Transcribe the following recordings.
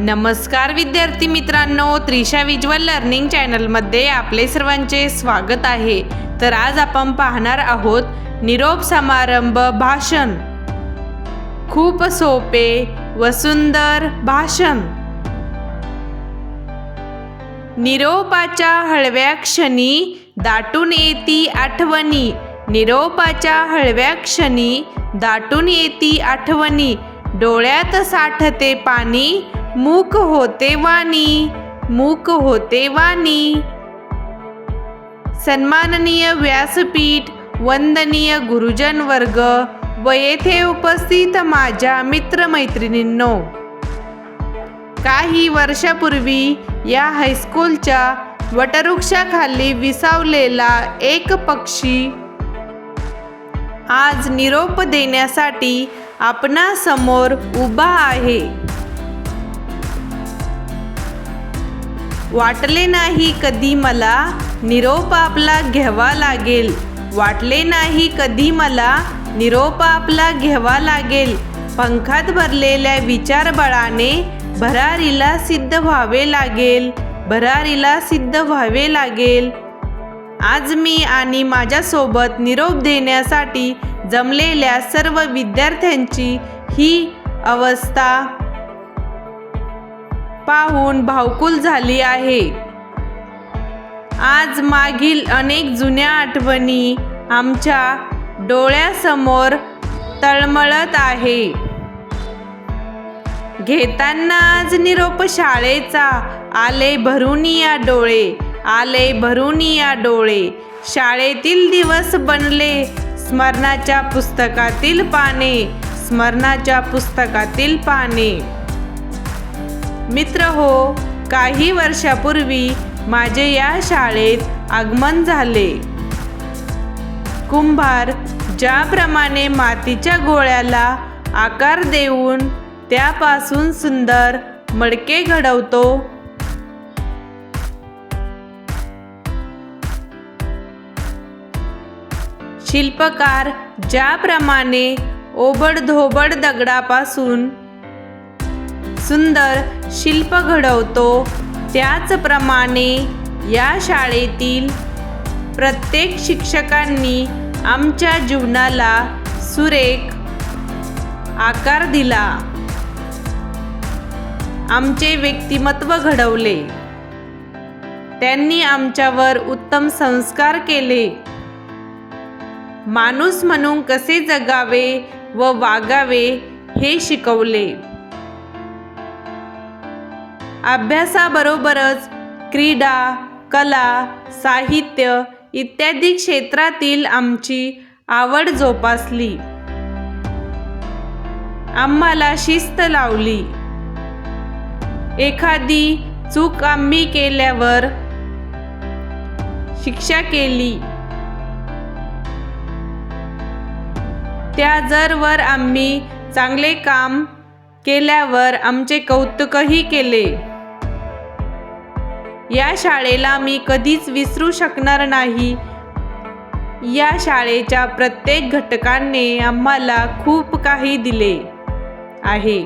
नमस्कार विद्यार्थी मित्रांनो त्रिशा विज्युअल लर्निंग चॅनलमध्ये आपले सर्वांचे स्वागत आहे. तर आज आपण पाहणार आहोत निरोप समारंभ भाषण. खूप सोपे व सुंदर भाषण. निरोपाच्या हळव्या क्षणी दाटून येती आठवणी. निरोपाच्या हळव्या क्षणी दाटून येती आठवणी. डोळ्यात साठते पाणी मूक होते वाणी मूक होते वाणी. सन्माननीय व्यासपीठ वंदनीय गुरुजन वर्ग व येथे उपस्थित माझ्या मित्रमैत्रिणींनो. काही वर्षापूर्वी या हायस्कूलच्या वटवृक्षाखाली विसावलेला एक पक्षी आज निरोप देण्यासाठी आपणासमोर उभा आहे. वाटले नाही कधी मला निरोप आपला घ्यावा लागेल. वाटले नाही कधी मला निरोप आपला घ्यावा लागेल. पंखात भरलेल्या विचारबळाने भरारीला सिद्ध व्हावे लागेल. भरारीला सिद्ध व्हावे लागेल. आज मी आणि माझ्यासोबत निरोप देण्यासाठी जमलेल्या सर्व विद्यार्थ्यांची ही अवस्था पाहून भावकुल झाली आहे. आज मागील अनेक जुन्या आठवणी आमच्या डोळ्यासमोर तळमळत आहे. घेताना आज निरोप शाळेचा आले भरून या डोळे आले भरून या डोळे. शाळेतील दिवस बनले स्मरणाच्या पुस्तकातील पाने स्मरणाच्या पुस्तकातील पाने. मित्र हो काही वर्षापूर्वी माझे या शाळेत आगमन झाले. कुंभार ज्याप्रमाणे मातीच्या गोळ्याला आकार देऊन त्यापासून सुंदर मडके घडवतो. शिल्पकार ज्याप्रमाणे ओबडधोबड दगडापासून सुंदर शिल्प घडवतो. त्याचप्रमाणे या शाळेतील प्रत्येक शिक्षकांनी आमच्या जीवनाला सुरेख आकार दिला. आमचे व्यक्तिमत्व घडवले. त्यांनी आमच्यावर उत्तम संस्कार केले. माणूस म्हणून कसे जगावे व वागावे हे शिकवले. अभ्यासाबरोबरच क्रीडा कला साहित्य इत्यादी क्षेत्रातील आमची आवड जोपासली. आम्हाला शिस्त लावली. एखादी चूक आम्ही केल्यावर शिक्षा केली. त्या जरवर आम्ही चांगले काम केल्यावर आमचे कौतुकही केले. या शाळेला मी कधीच विसरू शकणार नाही. या शाळेच्या प्रत्येक घटकांनी आम्हाला खूप काही दिले आहे.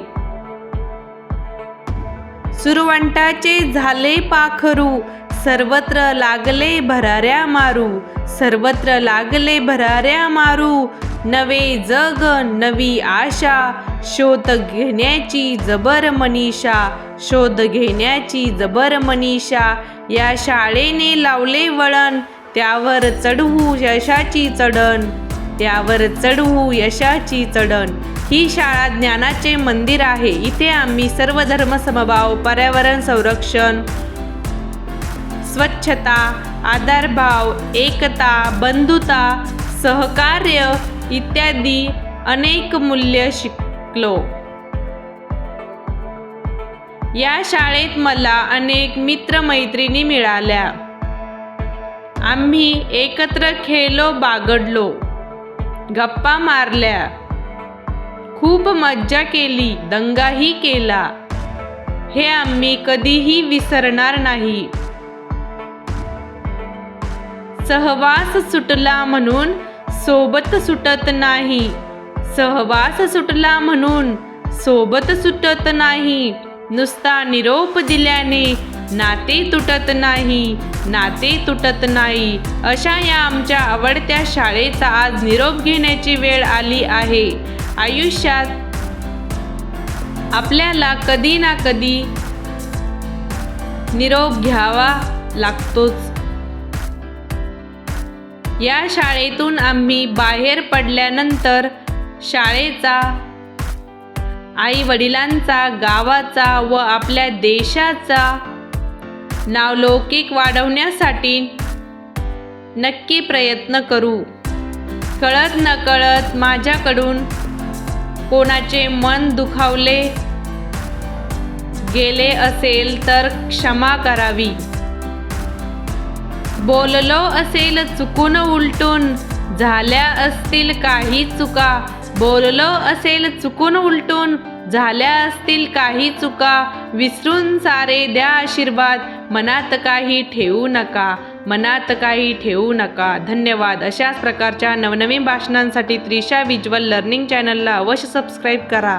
सुरवंटाचे झाले पाखरू सर्वत्र लागले भराऱ्या मारू सर्वत्र लागले भराऱ्या मारू नवे जग नवी आशा शोध घेण्याची जबर मनीषा शोध घेण्याची जबर मनीषा. या शाळेने लावले वळण त्यावर चढवू यशाची चढण त्यावर चढवू यशाची चढण. ही शाळा ज्ञानाचे मंदिर आहे. इथे आम्ही सर्व धर्म समभाव पर्यावरण संरक्षण स्वच्छता आधारभाव एकता बंधुता सहकार्य इत्यादी अनेक मूल्य शिकलो. या शाळेत मला अनेक मित्रमैत्रिणी मिळाल्या. आम्ही एकत्र खेळलो बागडलो. गप्पा मारल्या. खूप मज्जा केली दंगाही केला. हे आम्ही कधीही विसरणार नाही. सहवास सुटला म्हणून सोबत सुटत नाही. सहवास सुटला म्हणून सोबत सुटत नाही. नुसता निरोप दिल्याने नाते तुटत नाही नाते तुटत नाही. अशा या आमच्या आवडत्या शाळेचा आज निरोप घेण्याची वेळ आली आहे. आयुष्यात आपल्याला कधी ना कधी निरोप घ्यावा लागतोच. या शाळेतून आम्ही बाहेर पडल्यानंतर शाळेचा आई वडिलांचा गावाचा व आपल्या देशाचा नावलौकिक वाढवण्यासाठी नक्की प्रयत्न करू. कळत नकळत माझ्याकडून कोणाचे मन दुखावले गेले असेल तर क्षमा करावी. बोललो असेल चुकून उलटून झाल्या असतील काही चुका. बोललो असेल चुकून उलटून झाल्या असतील काही चुका. विसरून सारे द्या आशीर्वाद मनात काही ठेवू नका. मनात काही ठेवू नका. धन्यवाद. अशाच प्रकारच्या नवनवीन भाषणांसाठी त्रिशा विज्युअल लर्निंग चॅनलला अवश्य सबस्क्राईब करा.